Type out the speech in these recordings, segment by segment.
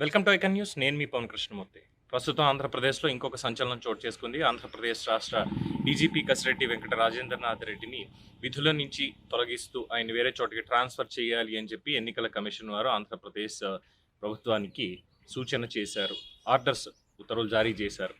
Welcome to icon news. నేను మీ పవన్ కృష్ణమూర్తి. ప్రస్తుతం ఆంధ్రప్రదేశ్లో ఇంకొక సంచలనం చోటు చేసుకుంది. ఆంధ్రప్రదేశ్ రాష్ట్ర డీజీపీ కసిరెడ్డి వెంకట రాజేంద్రనాథ్ రెడ్డిని విధుల నుంచి తొలగిస్తూ ఆయన వేరే చోటికి ట్రాన్స్ఫర్ చేయాలి అని చెప్పి ఎన్నికల కమిషన్ వారు ఆంధ్రప్రదేశ్ ప్రభుత్వానికి సూచన చేశారు. ఆర్డర్స్ ఉత్తర్వులు జారీ చేశారు.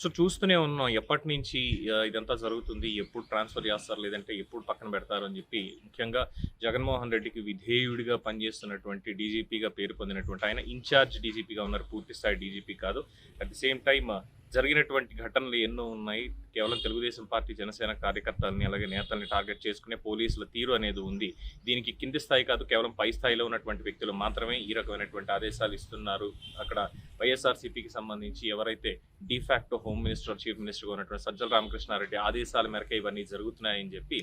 సో చూస్తూనే ఉన్నాం ఎప్పటి నుంచి ఇదంతా జరుగుతుంది ఎప్పుడు ట్రాన్స్ఫర్ చేస్తారు లేదంటే ఎప్పుడు పక్కన పెడతారు అని చెప్పి. ముఖ్యంగా జగన్మోహన్ రెడ్డికి విధేయుడిగా పనిచేస్తున్నటువంటి డీజీపీగా పేరు పొందినటువంటి ఆయన ఇన్ఛార్జ్ డీజీపీగా ఉన్నారు పూర్తి స్థాయి డీజీపీ కాదు. అట్ ది సేమ్ టైం జరిగినటువంటి ఘటనలు ఎన్నో ఉన్నాయి. కేవలం తెలుగుదేశం పార్టీ జనసేన కార్యకర్తలని అలాగే నేతల్ని టార్గెట్ చేసుకునే పోలీసుల తీరు అనేది ఉంది. దీనికి కింది స్థాయి కాదు కేవలం పై స్థాయిలో ఉన్నటువంటి వ్యక్తులు మాత్రమే ఈ రకమైనటువంటి ఆదేశాలు ఇస్తున్నారు. అక్కడ వైఎస్ఆర్సీపీకి సంబంధించి ఎవరైతే డిఫాక్టో హోమ్ మినిస్టర్ చీఫ్ మినిస్టర్గా ఉన్నటువంటి సజ్జల రామకృష్ణారెడ్డి ఆదేశాల మేరకు ఇవన్నీ జరుగుతున్నాయని చెప్పి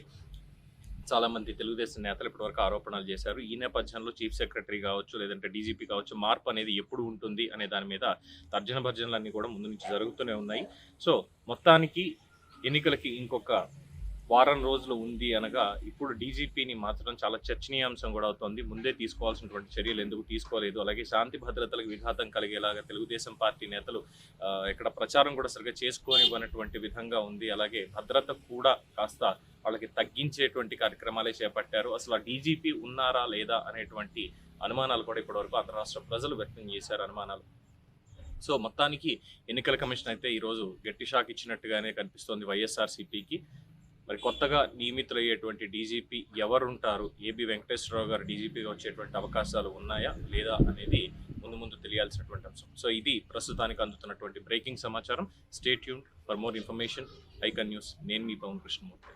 చాలా మంది తెలుగుదేశం నేతలు ఇప్పటివరకు ఆరోపణలు చేశారు. ఈ నేపథ్యంలో చీఫ్ సెక్రటరీ కావచ్చు లేదంటే డీజీపీ కావచ్చు మార్పు అనేది ఎప్పుడు ఉంటుంది అనే దాని మీద తర్జన భర్జనలు అన్నీ కూడా ముందు నుంచి జరుగుతూనే ఉన్నాయి. సో మొత్తానికి ఎన్నికలకి ఇంకొక వారం రోజులు ఉంది అనగా ఇప్పుడు డీజీపీని మాత్రం చాలా చర్చనీయాంశం కూడా అవుతోంది. ముందే తీసుకోవాల్సినటువంటి చర్యలు ఎందుకు తీసుకోలేదు? అలాగే శాంతి భద్రతలకు విఘాతం కలిగేలాగా తెలుగుదేశం పార్టీ నేతలు ఇక్కడ ప్రచారం కూడా సరిగ్గా చేసుకోనివ్వనటువంటి విధంగా ఉంది. అలాగే భద్రత కూడా కాస్త వాళ్ళకి తగ్గించేటువంటి కార్యక్రమాలే చేపట్టారు. అసలు ఆ డీజీపీ ఉన్నారా లేదా అనేటువంటి అనుమానాలు కూడా ఇప్పటివరకు ఆంధ్ర రాష్ట్ర ప్రజలు వ్యక్తం చేశారు అనుమానాలు. సో మొత్తానికి ఎన్నికల కమిషన్ అయితే ఈరోజు గట్టి షాక్ ఇచ్చినట్టుగానే కనిపిస్తోంది వైఎస్ఆర్సీపీకి. మరి కొత్తగా నియమితులయ్యేటువంటి డీజీపీ ఎవరుంటారు? ఏబి వెంకటేశ్వరరావు గారు డీజీపీగా వచ్చేటువంటి అవకాశాలు ఉన్నాయా? లేదా అనేది ముందు ముందు తెలియాల్సినటువంటి అంశం. సో ఇది ప్రస్తుతానికి అందుతున్నటువంటి బ్రేకింగ్ సమాచారం. Stay tune for more information icon news నేను మీ పవన్ కృష్ణమూర్తి.